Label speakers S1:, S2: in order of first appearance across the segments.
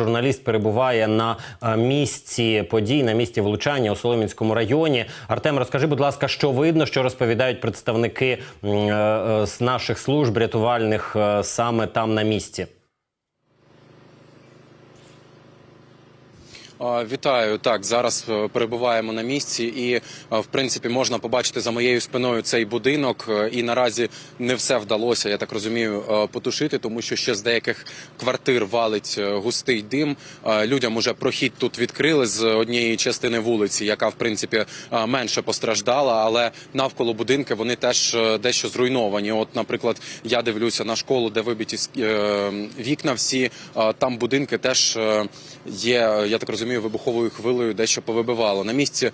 S1: журналіст, перебуває на е, місці подій, на місці влучання у Соломінському районі. Артем, розкажи, будь ласка, що видно, що розповідають представники е, е, з наших служб рятувальних саме там на місці.
S2: Вітаю. Так, зараз е, перебуваємо на місці, і е, в принципі можна побачити за моєю спиною цей будинок. Е, І наразі не все вдалося, я так розумію, потушити, тому що ще з деяких квартир валить густий дим. Людям уже прохід тут відкрили з однієї частини вулиці, яка в принципі менше постраждала, але навколо будинки вони теж дещо зруйновані. От, наприклад, я дивлюся на школу, де вибиті вікна. Всі там будинки теж є. Я так розумію, вибуховою хвилею дещо повибивало. На місці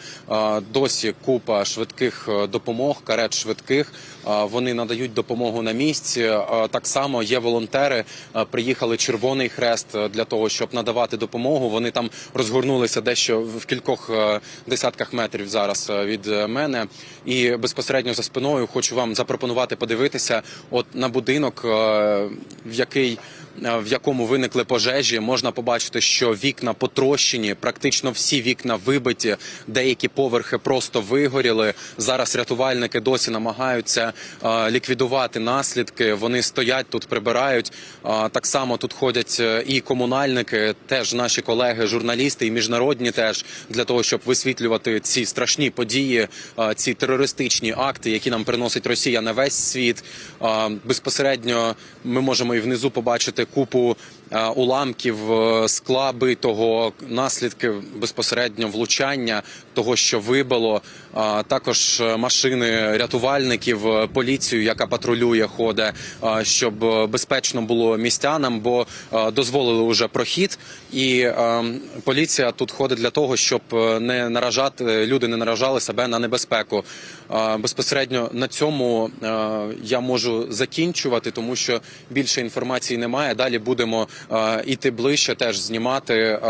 S2: досі купа швидких е, допомог, карет швидких. Вони надають допомогу на місці. Так само є волонтери. Приїхали Червоний Хрест е, для того, щоб надавати допомогу. Вони там розгорнулися дещо в кількох е, десятках метрів зараз від мене. І безпосередньо за спиною хочу вам запропонувати подивитися. От на будинок, в який в якому виникли пожежі, можна побачити, що вікна потрощені, практично всі вікна вибиті, деякі поверхи просто вигоріли. Зараз рятувальники досі намагаються е, ліквідувати наслідки. Вони стоять тут, прибирають. Е, Так само тут ходять е, і комунальники, теж наші колеги, журналісти і міжнародні, теж для того, щоб висвітлювати ці страшні події, ці терористичні акти, які нам приносить Росія на весь світ. Безпосередньо ми можемо і внизу побачити купу уламків скла битого, наслідки безпосередньо влучання того, що вибило. А Також е, машини рятувальників, е, поліцію, яка патрулює, ходить, е, щоб е, безпечно було містянам, бо дозволили вже прохід, і поліція тут ходить для того, щоб не наражати люди, не наражали себе на небезпеку. Безпосередньо на цьому я можу закінчувати, тому що більше інформації немає. Далі будемо іти ближче, теж знімати,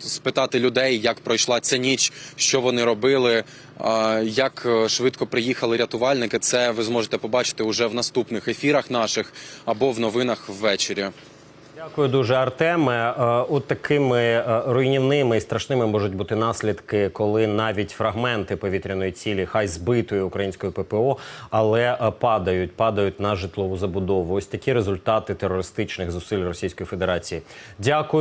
S2: спитати людей, як пройшла ця ніч, що вони робили. Як е, швидко приїхали рятувальники, це ви зможете побачити уже в наступних ефірах наших або в новинах ввечері.
S1: Дякую дуже, Артеме. Е, От такими е, руйнівними і страшними можуть бути наслідки, коли навіть фрагменти повітряної цілі, хай збитої української ППО, але падають, падають на житлову забудову. Ось такі результати терористичних зусиль Російської Федерації. Дякую.